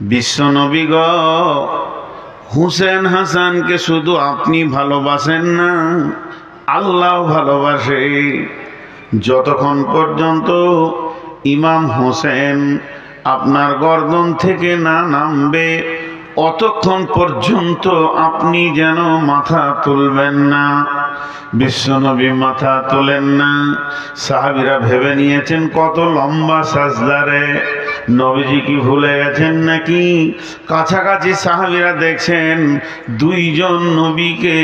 বিশ্বনবী গ। হুসেন হাসানকে শুধু আপনি ভালোবাসেন না আল্লাহ ভালোবাসে। যতক্ষণ পর্যন্ত ইমাম হোসেন আপনার গর্দন থেকে না নামবে, অতক্ষণ পর্যন্ত আপনি যেন মাথা তুলবেন না বিশ্বনবী মাথা তোলেন না। সাহাবিরা ভেবে নিয়েছেন কত লম্বা সাজদারে। নবীজি কি ভুলে গেছেন নাকি? কাছাকাছি সাহাবিরা দেখছেন দুইজন নবীকে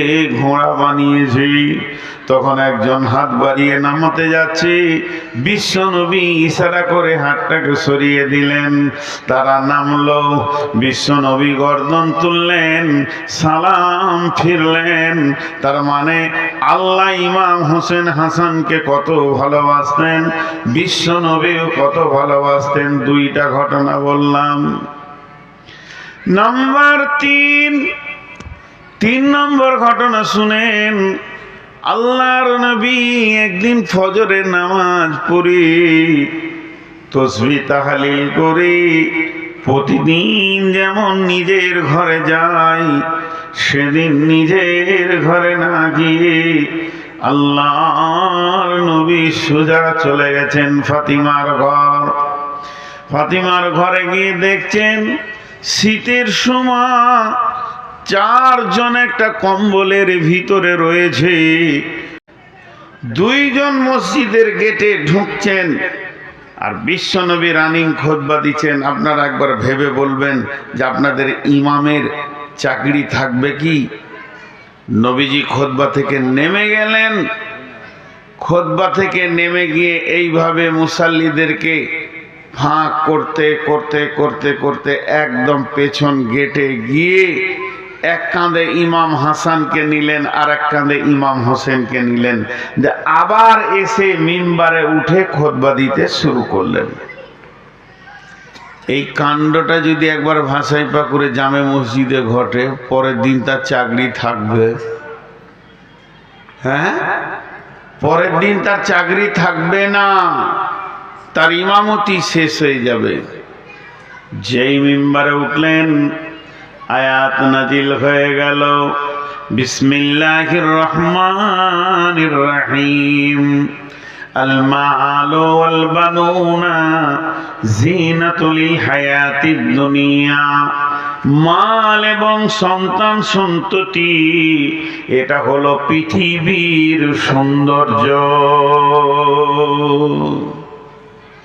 ঘোড়া বানিয়েছে। তখন একজন হাত বাড়িয়ে নামাতে যাচ্ছে। বিশ্ব নবী ইশারা করে হাতটাকে সরিয়ে দিলেন। তারা নামল, বিশ্ব নবী গর্দন তুললেন, সালাম ফিরলেন। তার মানে আল্লাহ ইমাম হোসেন হাসানকে কত ভালোবাসতেন, বিশ্ব নবীও কত ভালোবাসতেন দুইটা ঘটনা বললাম। নাম্বার তিন তিন নম্বর ঘটনা শুনেন, আল্লাহর নবী একদিন ফজরের নামাজ পড়ি, তসবি তাহালিল করি প্রতিদিন যেমন নিজের ঘরে যাই সেদিন নিজের ঘরে না গিয়ে আল্লাহর নবী সোজা চলে গেছেন ফাতিমার ঘর। ফাতিমার ঘরে গিয়ে দেখছেন, শীতের সময় চারজন একটা কম্বলের ভিতরে রয়েছে। দুইজন মসজিদের গেটে ঢুকছেন আর বিশ্বনবী রানিং খোদবা দিচ্ছেন। আপনারা একবার ভেবে বলবেন যে আপনাদের ইমামের চাকরি থাকবে কি? নবীজি খোদবা থেকে নেমে গেলেন। খোদবা থেকে নেমে গিয়ে এইভাবে মুসাল্লিদেরকে ফাঁক করতে করতে করতে করতে একদম পেছন গেটে গিয়ে এক কাঁধে ইমাম হাসানকে নিলেন, আর এক কাঁধে ইমাম হোসেনকে নিলেন। যে আবার এসে মিম্বারে উঠে খোদবা দিতে শুরু করলেন। এই কাণ্ডটা যদি একবার ভাসাই পাকুরে জামে মসজিদে ঘটে, পরের দিন তার চাকরি থাকবে। হ্যাঁ? পরের দিন তার চাকরি থাকবে না। তার ইমামতি শেষ হয়ে যাবে যেই মেম্বারে উঠলেন আয়াত নাজিল হয়ে গেল বিসমিল্লাহির রহমানির রহিম المال والبنون زينة للحياة الدنيا মাল এবং সন্তান সন্ততি এটা হলো পৃথিবীর সৌন্দর্য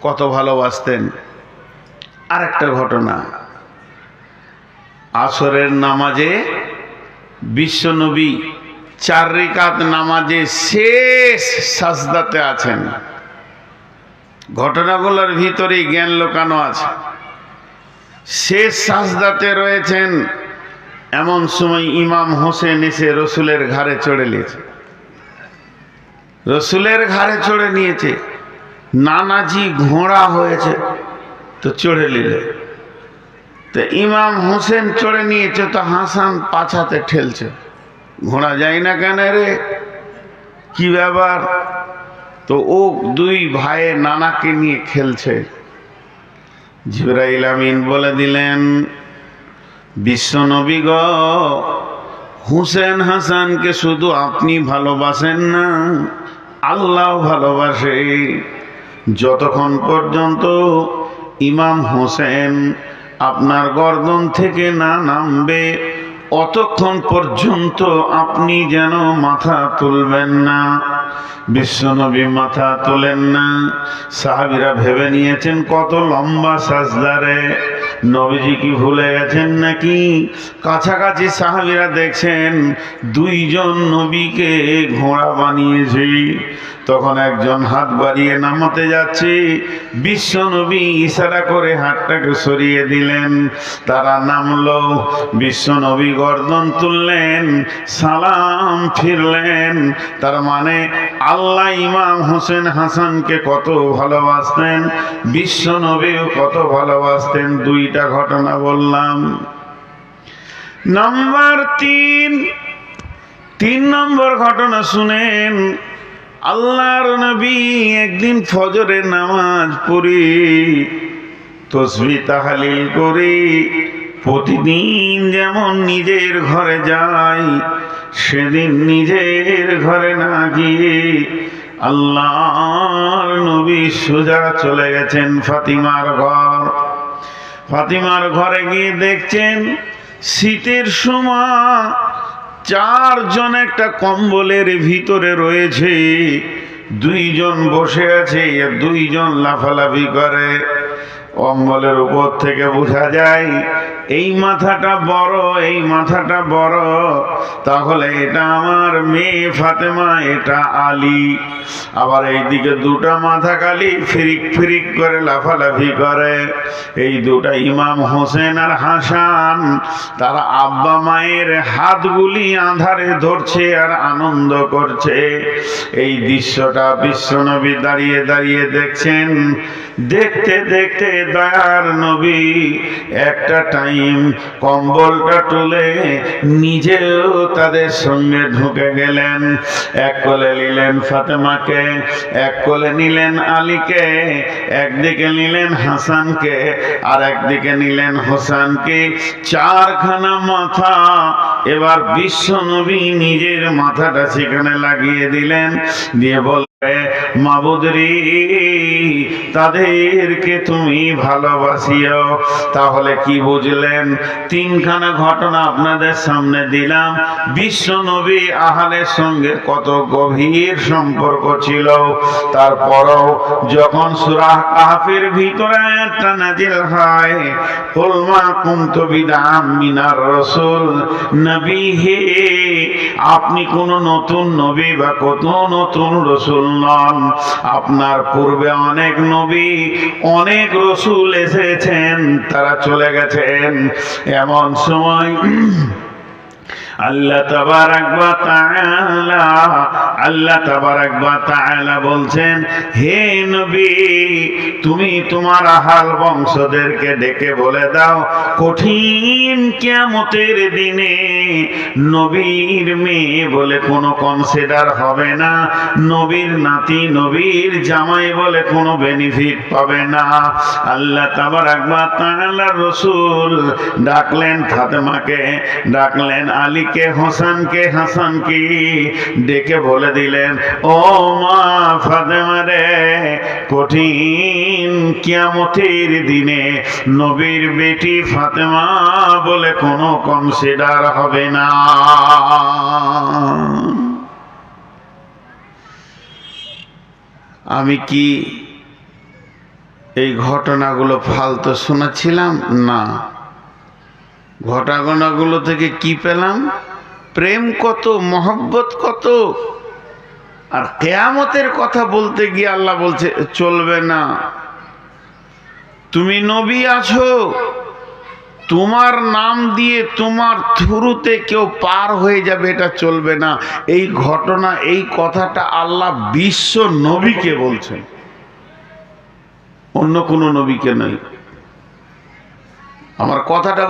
কত ভালোবাসতেন। আরেকটা ঘটনা। আসরের নামাজে বিশ্বনবী চার রেখাত নামাজে শেষ সাজদাতে আছেন। ঘটনাগুলোর ভিতরেই জ্ঞান লোকানো আছে। শেষ সাজদাতে রয়েছেন, এমন সময় ইমাম হোসেন এসে রসুলের ঘাড়ে চড়ে নিয়েছে। রসুলের ঘাড়ে চড়ে নিয়েছে। নানাজি ঘোড়া হয়েছে, তো চড়ে নিলে। তো ইমাম হোসেন চড়ে নিয়েছে, তো হাসান পাছাতে ঠেলছে। ঘোড়া যায় না কেন রে? কি ব্যাপার? তো ও দুই ভাইয়ের নানাকে নিয়ে খেলছে। জিবরাইল আমিন বলে দিলেন বিশ্বনবী গ, হুসেন হাসানকে শুধু আপনি ভালোবাসেন না, আল্লাহ ভালোবাসে। যতক্ষণ পর্যন্ত ইমাম হোসেন আপনার গর্দন থেকে না নামবে, অতক্ষণ পর্যন্ত আপনি যেন মাথা তুলবেন না। বিশ্বনবী মাথা তোলেন না। সাহাবিরা ভেবে নিয়েছেন কত লম্বা সাজদারে। নবীজি কি ভুলে গেছেন নাকি? কাছাকাছি সাহাবিরা দেখছেন দুইজন নবীকে ঘোড়া বানিয়েছে। তখন একজন হাত বাড়িয়ে নামাতে যাচ্ছে। বিশ্ব নবী ইশারা করে হাতটাকে সরিয়ে দিলেন। তারা নামলো। বিশ্ব নবী গর্দন তুললেন, সালাম ফিরলেন। তার মানে আল্লাহ ইমাম হোসেন হাসানকে কত ভালোবাসতেন, বিশ্ব নবীও কত ভালোবাসতেন, দুইটা ঘটনা বললাম। নাম্বার তিন তিন নম্বর ঘটনা শুনেন, আল্লাহর নবী একদিন ফজরের নামাজ পড়ি, তসবি তাহালিল করি প্রতিদিন যেমন নিজের ঘরে যাই, সেদিন নিজের ঘরে না গিয়ে আল্লাহর নবী সোজা চলে গেছেন ফাতিমার ঘর। ফাতিমার ঘরে গিয়ে দেখছেন শীতের সময় চারজন একটা কম্বলের ভিতরে রয়েছে, দুইজন বসে আছে আর দুইজন লাফালাফি করে। কম্বলের উপর থেকে বোঝা যায় এই মাথাটা বড়, এই মাথাটা বড়। তাহলে এটা আমার মেয়ে ফাতেমা, এটা আলী। আবার এইদিকে দুটা মাথা কালি ফিরিক ফিরিক করে লাফালাফি করে। এই দুটা ইমাম হোসেন আর হাসান, তারা আব্বা মায়ের হাতগুলি আধারে ধরছে আর আনন্দ করছে। এই দৃশ্যটা বিশ্বনবী দাঁড়িয়ে দাঁড়িয়ে দেখছেন। দেখতে দেখতে দয়ার নবী, একটা টাইম কম্বলটা তুলে নিজেও তাদের সঙ্গে ঢুকে গেলেন। এক কোলে নিলেন ফাতেমাকে, এক কোলে নিলেন আলীকে, একদিকে নিলেন হাসানকে, আর একদিকে নিলেন হোসেনকে। চারখানা মাথা। এবার বিশ্ব নবী নিজের মাথাটা সেখানে লাগিয়ে দিলেন। দিয়ে বল মাবুদরি, তাদেরকে তুমি ভালোবাসিও। তাহলে কি বুঝলেন? তিনখানা ঘটনা আপনাদের সামনে দিলাম। বিশ্ব নবী আহালের সঙ্গে কত গভীর সম্পর্ক ছিল। তারপরও যখন সুরাহ কাহাফের ভিতরে একটা নাজিল হয় কুলমা কুন্তু বিদাম মিনার রসুল নবী হে, আপনি কোন নতুন নবী বা কত নতুন রসুল নন। আপনার পূর্বে অনেক নবী অনেক রসুল এসেছেন তারা চলে গেছেন। এমন সময় আল্লাহ তাবারাক ওয়া তাআলা, আল্লাহ তাবারাক ওয়া তাআলা বলছেন, হে নবী, তুমি তোমার আহাল বংশদেরকে ডেকে বলে দাও, কঠিন কিয়ামতের দিনে নবীর মেয়ে বলে কোনো কনসিডার হবে না, নবীর নাতি, নবীর জামাই বলে কোনো বেনিফিট পাবে না। আল্লাহ তাবারাক ওয়া তাআলা রাসূল ডাকলেন ফাতেমাকে, ডাকলেন আলীকে হোসেনকে হাসানকে ডেকে বলে দিলেন, ও মা ফাতেমা রে, কঠিন কিয়ামতের দিনে নবীর বেটি ফাতেমা বলে কোনো কনসিডার হবে না। আমি কি এই ঘটনাগুলো ফালতু শোনাচ্ছিলাম না। ঘটনাগুলো থেকে কি পেলাম? প্রেম কত, মহব্বত কত? আর কেয়ামতের কথা বলতে গিয়ে আল্লাহ বলছে, চলবে না। তুমি নবী আছো। তোমার নাম দিয়ে তোমার থ্রুতে কেউ পার হয়ে যাবে, এটা চলবে না। এই ঘটনা, এই কথাটা আল্লাহ বিশ্ব নবীকে বলছেন। অন্য কোনো নবীকে নয়। আমার কথাটা